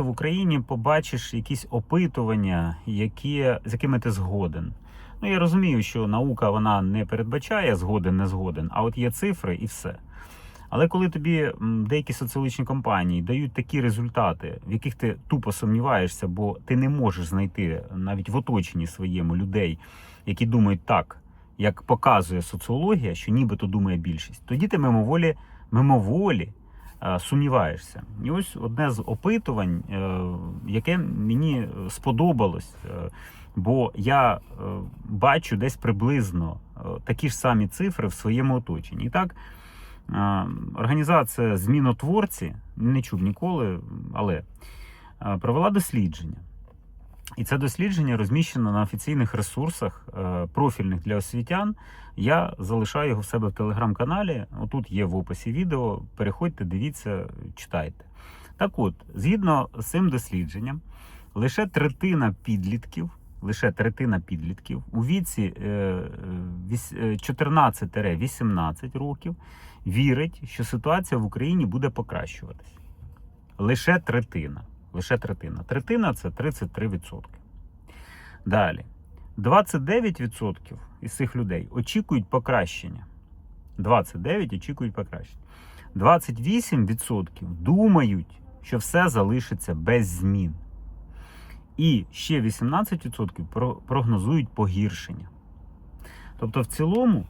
в Україні побачиш якісь опитування, які, з якими ти згоден. Ну, я розумію, що наука вона не передбачає згоден, не згоден, а от є цифри і все. Але коли тобі деякі соціологічні компанії дають такі результати, в яких ти тупо сумніваєшся, бо ти не можеш знайти навіть в оточенні своєму людей, які думають так, як показує соціологія, що нібито думає більшість, тоді ти мимоволі, мимоволі сумніваєшся. І ось одне з опитувань, е, яке мені сподобалось, е, бо я е, бачу десь приблизно е, такі ж самі цифри в своєму оточенні. І так, е, організація Змінотворці не чув ніколи, але е, провела дослідження. І це дослідження розміщено на офіційних ресурсах, е, профільних для освітян. Я залишаю його в себе в телеграм-каналі. Отут є в описі відео. Переходьте, дивіться, читайте. Так от, згідно з цим дослідженням, лише третина підлітків, лише третина підлітків у віці е, е, віс- е, 14-18 років вірить, що ситуація в Україні буде покращуватись. Лише третина. Лише третина. Третина це 33%. Далі. 29% із цих людей очікують покращення. 29 очікують покращення. 28% думають, що все залишиться без змін. І ще 18% прогнозують погіршення. Тобто, в цілому,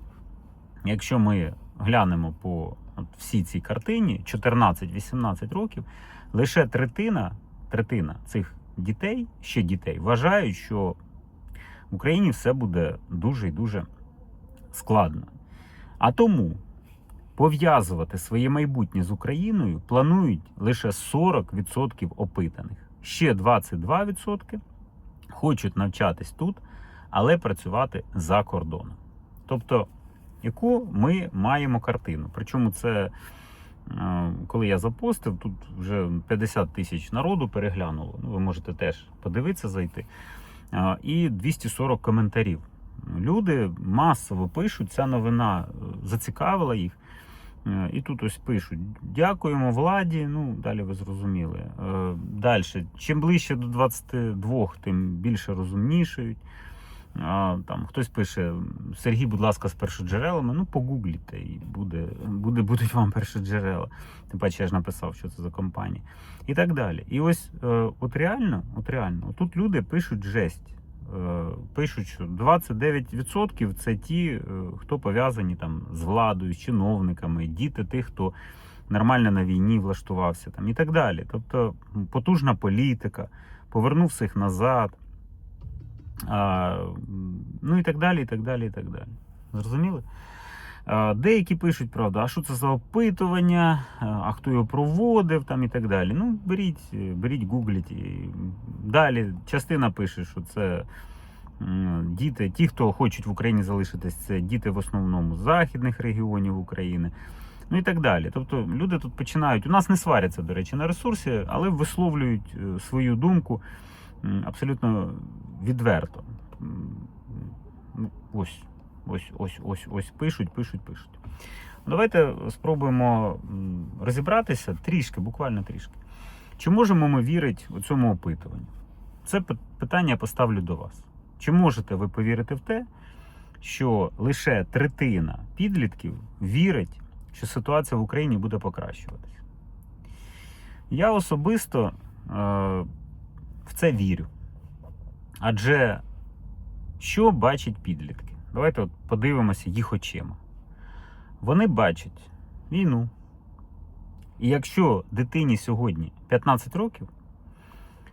якщо ми глянемо по всій цій картині 14-18 років, лише третина, третина цих дітей, ще дітей, вважають, що в Україні все буде дуже і дуже складно. А тому пов'язувати своє майбутнє з Україною планують лише 40% опитаних. Ще 22% хочуть навчатись тут, але працювати за кордоном. Тобто, яку ми маємо картину. Причому це, коли я запостив, тут вже 50 тисяч народу переглянуло. Ну, ви можете теж подивитися, зайти. Е, І 240 коментарів. Люди масово пишуть, ця новина е, зацікавила їх. Е, І тут ось пишуть: дякуємо владі. Ну, далі ви зрозуміли. Далі, чим ближче до 22, тим більше розумнішають. А, Там хтось пише: Сергій, будь ласка, з першоджерелами. Ну, погугліте, і буде, буде, будуть вам першоджерела. Тим паче я ж написав, що це за компанія. І так далі. І ось е, от реально, от реально, тут люди пишуть жесть. Е, Пишуть, що 29% це ті, е, хто пов'язані там з владою, з чиновниками, діти тих, хто нормально на війні влаштувався, там і так далі. Тобто потужна політика, повернув всіх назад. Ну і так далі, і так далі, і так далі. Зрозуміли? Деякі пишуть, правда, а що це за опитування, а хто його проводив там і так далі. Ну, беріть, беріть, гугліть. І далі частина пише, що це діти, ті, хто хочуть в Україні залишитись, це діти в основному з західних регіонів України. Ну і так далі. Тобто люди тут починають. У нас не сваряться, до речі, на ресурсі, але висловлюють е, свою думку абсолютно відверто. Ось, ось, ось, ось, ось пишуть, пишуть, пишуть. Давайте спробуємо розібратися трішки, буквально трішки. Чи можемо ми вірити у цьому опитуванню? Це питання я поставлю до вас. Чи можете ви повірити в те, що лише третина підлітків вірить, що ситуація в Україні буде покращуватися? Я особисто е, в це вірю. Адже що бачать підлітки? Давайте от подивимося їх очима. Вони бачать війну. І якщо дитині сьогодні 15 років,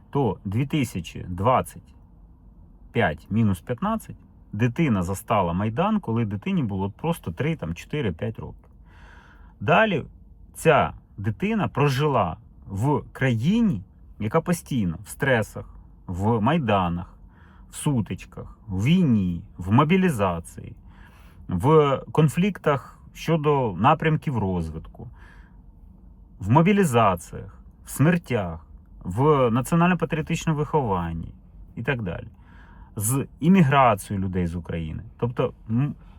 то 2025 мінус 15 дитина застала Майдан, коли дитині було просто 3, там, 4, 5 років. Далі ця дитина прожила в країні, яка постійно в стресах, в майданах, в сутичках, в війні, в мобілізації, в конфліктах щодо напрямків розвитку, в мобілізаціях, в смертях, в національно-патріотичному вихованні і так далі. З імміграцією людей з України, тобто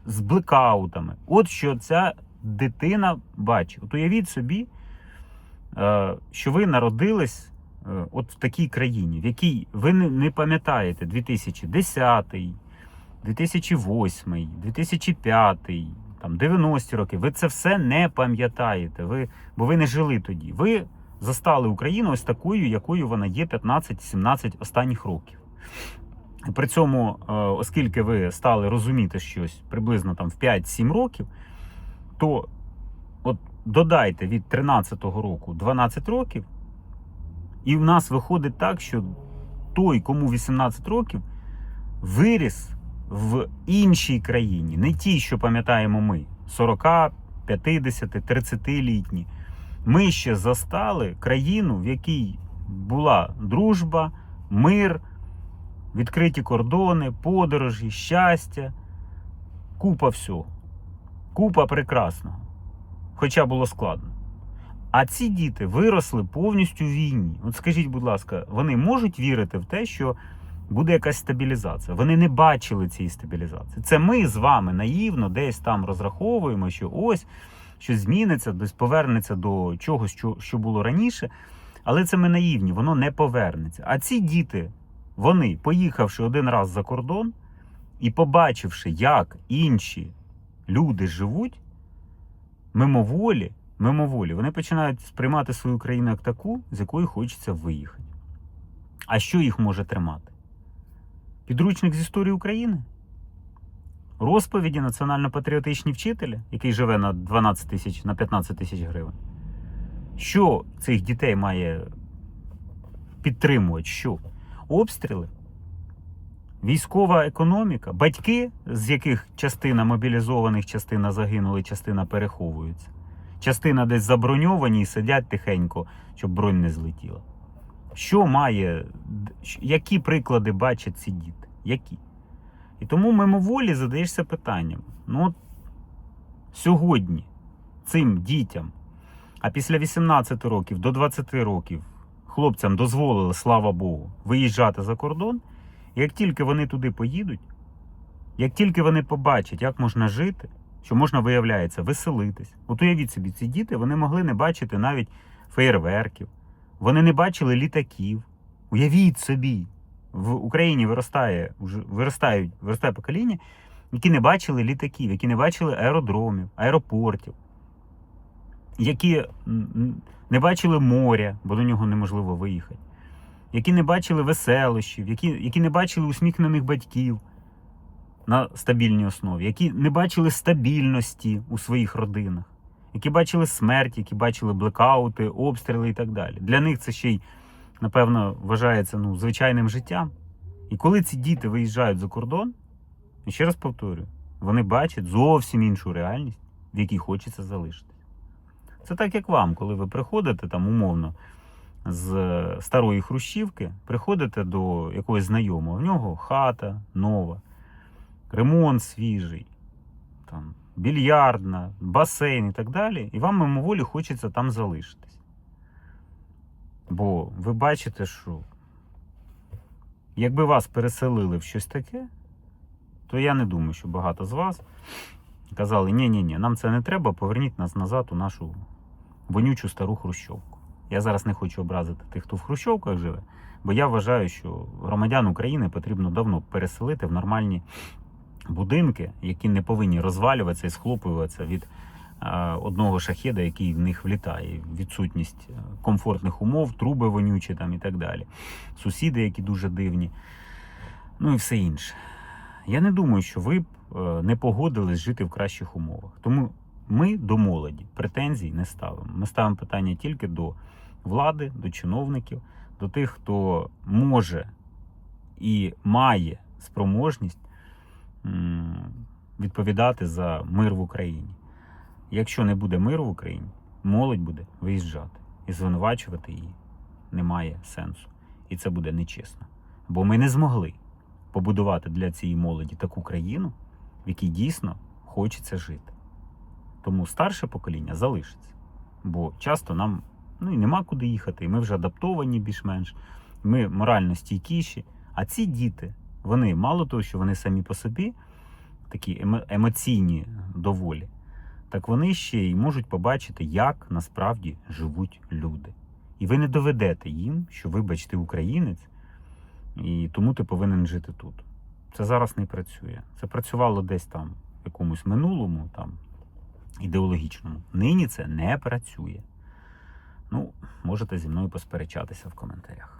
з блекаутами. От що ця дитина бачить. От уявіть собі, е, що ви народились от в такій країні, в якій ви не, не пам'ятаєте 2010, 2008, 2005, там 90-ті роки, ви це все не пам'ятаєте, ви, бо ви не жили тоді. Ви застали Україну ось такою, якою вона є 15-17 останніх років. При цьому, е, оскільки ви стали розуміти щось приблизно там в 5-7 років, то от додайте від 13-го року 12 років, і в нас виходить так, що той, кому 18 років, виріс в іншій країні, не ті, що пам'ятаємо ми, 40, 50, 30-літні. Ми ще застали країну, в якій була дружба, мир, відкриті кордони, подорожі, щастя, купа всього. Купа прекрасного. Хоча було складно. А ці діти виросли повністю в війні. От скажіть, будь ласка, вони можуть вірити в те, що буде якась стабілізація? Вони не бачили цієї стабілізації. Це ми з вами наївно десь там розраховуємо, що ось щось зміниться, десь повернеться до чогось, що, що було раніше. Але це ми наївні, воно не повернеться. А ці діти, вони, поїхавши один раз за кордон і побачивши, як інші люди живуть, мимоволі, мимоволі, вони починають сприймати свою країну як таку, з якої хочеться виїхати. А що їх може тримати? Підручник з історії України? Розповіді національно-патріотичні вчителі, який живе на 12 тисяч, на 15 тисяч гривень. Що цих дітей має підтримувати? Що? Обстріли? Військова економіка, батьки, з яких частина мобілізованих, частина загинули, частина переховуються. Частина десь заброньовані і сидять тихенько, щоб бронь не злетіла. Що має, які приклади бачать ці діти? Які? І тому мимоволі задаєшся питанням: ну, от сьогодні цим дітям, а після 18 років до 20 років хлопцям дозволили, слава Богу, виїжджати за кордон. Як тільки вони туди поїдуть, як тільки вони побачать, як можна жити, що можна, виявляється, веселитись. От уявіть собі, ці діти вони могли не бачити навіть феєрверків, вони не бачили літаків. Уявіть собі, в Україні виростає, виростають, виростає покоління, які не бачили літаків, які не бачили аеродромів, аеропортів, які не бачили моря, бо до нього неможливо виїхати, які не бачили веселощів, які, які не бачили усміхнених батьків на стабільній основі, які не бачили стабільності у своїх родинах, які бачили смерть, які бачили блекаути, обстріли і так далі. Для них це ще й, напевно, вважається ну, звичайним життям. І коли ці діти виїжджають за кордон, я ще раз повторюю, вони бачать зовсім іншу реальність, в якій хочеться залишитись. Це так, як вам, коли ви приходите там умовно з старої хрущівки, приходите до якогось знайомого, в нього хата нова, ремонт свіжий, там, більярдна, басейн і так далі, і вам мимоволі хочеться там залишитись. Бо ви бачите, що якби вас переселили в щось таке, то я не думаю, що багато з вас казали, ні-ні, ні нам це не треба, поверніть нас назад у нашу вонючу стару хрущовку. Я зараз не хочу образити тих, хто в хрущовках живе, бо я вважаю, що громадян України потрібно давно переселити в нормальні будинки, які не повинні розвалюватися і схлопуватися від е, одного шахеда, який в них влітає. Відсутність е, комфортних умов, труби вонючі там і так далі. Сусіди, які дуже дивні, ну і все інше. Я не думаю, що ви б е, не погодились жити в кращих умовах. Тому ми до молоді претензій не ставимо. Ми ставимо питання тільки до влади, до чиновників, до тих, хто може і має спроможність відповідати за мир в Україні. Якщо не буде миру в Україні, молодь буде виїжджати і звинувачувати її немає сенсу. І це буде нечесно. Бо ми не змогли побудувати для цієї молоді таку країну, в якій дійсно хочеться жити. Тому старше покоління залишиться. Бо часто нам ну, і нема куди їхати, і ми вже адаптовані більш-менш, ми морально стійкіші. А ці діти, вони мало того, що вони самі по собі такі емоційні доволі, так вони ще й можуть побачити, як насправді живуть люди. І ви не доведете їм, що вибач, ти українець, і тому ти повинен жити тут. Це зараз не працює. Це працювало десь там в якомусь минулому, там, ідеологічному. Нині це не працює. Ну, можете зі мною посперечатися в коментарях.